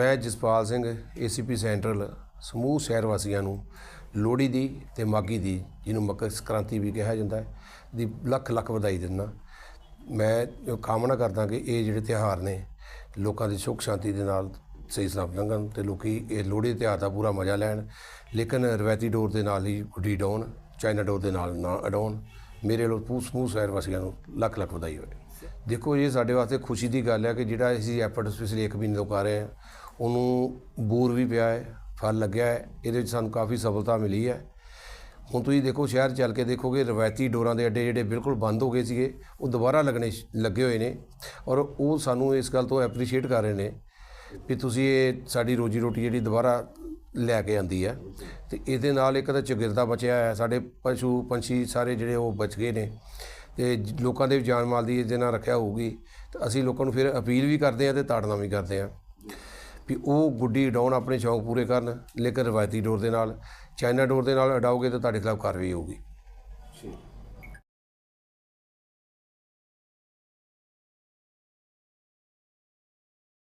ਮੈਂ Jaspal Singh ACP central, ਸਮੂਹ ਸ਼ਹਿਰ ਵਾਸੀਆਂ ਨੂੰ ਲੋਹੜੀ ਦੀ ਤੇ ਮਾਗੀ ਦੀ, ਜਿਹਨੂੰ ਮਕਰ ਸੰਕ੍ਰਾਂਤੀ ਵੀ ਕਿਹਾ ਜਾਂਦਾ ਹੈ, ਦੀ ਲੱਖ ਲੱਖ ਵਧਾਈ ਦਿੰਦਾ। ਮੈਂ ਕਾਮਨਾ ਕਰਦਾ ਕਿ ਇਹ ਜਿਹੜੇ ਤਿਉਹਾਰ ਨੇ, ਲੋਕਾਂ ਦੀ ਸੁੱਖ ਸ਼ਾਂਤੀ ਦੇ ਨਾਲ ਸਹੀ ਸਲਾਮਤ ਲੰਘਣ ਤੇ ਲੋਕੀ ਇਹ ਲੋਹੜੀ ਦੇ ਤਿਉਹਾਰ ਦਾ ਪੂਰਾ ਮਜ਼ਾ ਲੈਣ। ਲੇਕਿਨ ਰਵਾਇਤੀ ਡੋਰ ਦੇ ਨਾਲ ਹੀ ਗੁੱਡੀ ਡਾਉਣ ਚਾਈਨਾ ਡੋਰ ਦੇ ਨਾਲ ਨਾ ਅਡਾਉਣ ਮੇਰੇ ਵੱਲੋਂ ਪੂ, ਸਮੂਹ ਸ਼ਹਿਰ ਵਾਸੀਆਂ ਨੂੰ ਲੱਖ ਲੱਖ ਵਧਾਈ ਹੋਵੇ। ਦੇਖੋ ਇਹ ਸਾਡੇ ਵਾਸਤੇ ਖੁਸ਼ੀ ਦੀ ਗੱਲ ਹੈ ਕਿ ਜਿਹੜਾ ਅਸੀਂ ਐਫਰਟ ਪਿਛਲੇ 1 ਮਹੀਨੇ ਤੋਂ ਕਰ ਰਹੇ ਹਾਂ ਉਹਨੂੰ ਬੂਰ ਵੀ ਪਿਆ ਹੈ, ਫਲ ਲੱਗਿਆ ਹੈ, ਇਹਦੇ ਵਿੱਚ ਸਾਨੂੰ ਕਾਫੀ ਸਫਲਤਾ ਮਿਲੀ ਹੈ। ਹੁਣ ਤੁਸੀਂ ਦੇਖੋ, ਸ਼ਹਿਰ ਚੱਲ ਕੇ ਦੇਖੋਗੇ, ਰਵਾਇਤੀ ਡੋਰਾਂ ਦੇ ਅੱਡੇ ਜਿਹੜੇ ਬਿਲਕੁਲ ਬੰਦ ਹੋ ਗਏ ਸੀਗੇ, ਉਹ ਦੁਬਾਰਾ ਲੱਗਣੇ ਸ਼- ਲੱਗੇ ਹੋਏ ਨੇ ਔਰ ਉਹ ਸਾਨੂੰ ਇਸ ਗੱਲ ਤੋਂ ਐਪਰੀਸ਼ੀਏਟ ਕਰ ਰਹੇ ਨੇ ਵੀ ਤੁਸੀਂ ਇਹ ਸਾਡੀ ਰੋਜੀ ਰੋਟੀ ਜਿਹੜੀ ਦੁਬਾਰਾ ਲੈ ਕੇ ਆਂਦੀ ਹੈ। ਤੇ ਇਹਦੇ ਨਾਲ ਇੱਕ ਤਾਂ ਚਗਿਰਦਾ ਬਚਿਆ ਹੈ ਸਾਡੇ ਪਸ਼ੂ ਪੰਛੀ ਸਾਰੇ ਜਿਹੜੇ ਉਹ ਬਚ ਗਏ ਨੇ ਤੇ ਲੋਕਾਂ ਦੇ ਜਾਨ ਮਾਲ ਦੀ ਇਹਦੇ ਨਾਲ ਰੱਖਿਆ ਹੋਊਗੀ। ਤਾਂ ਅਸੀਂ ਲੋਕਾਂ ਨੂੰ ਫਿਰ ਅਪੀਲ ਵੀ ਕਰਦੇ ਹਾਂ ਤੇ ਤਾੜਨਾ ਵੀ ਕਰਦੇ ਹਾਂ। ਵੀ ਉਹ ਗੁੱਡੀ ਉਡਾਉਣ ਆਪਣੇ ਸ਼ੌਂਕ ਪੂਰੇ ਕਰਨ, ਲੇਕਿਨ ਰਵਾਇਤੀ ਡੋਰ ਦੇ ਨਾਲ, ਚਾਈਨਾ ਡੋਰ ਦੇ ਨਾਲ ਉਡਾਓਗੇ ਤਾਂ ਤੁਹਾਡੇ ਖਿਲਾਫ ਕਾਰਵਾਈ ਹੋਊਗੀ।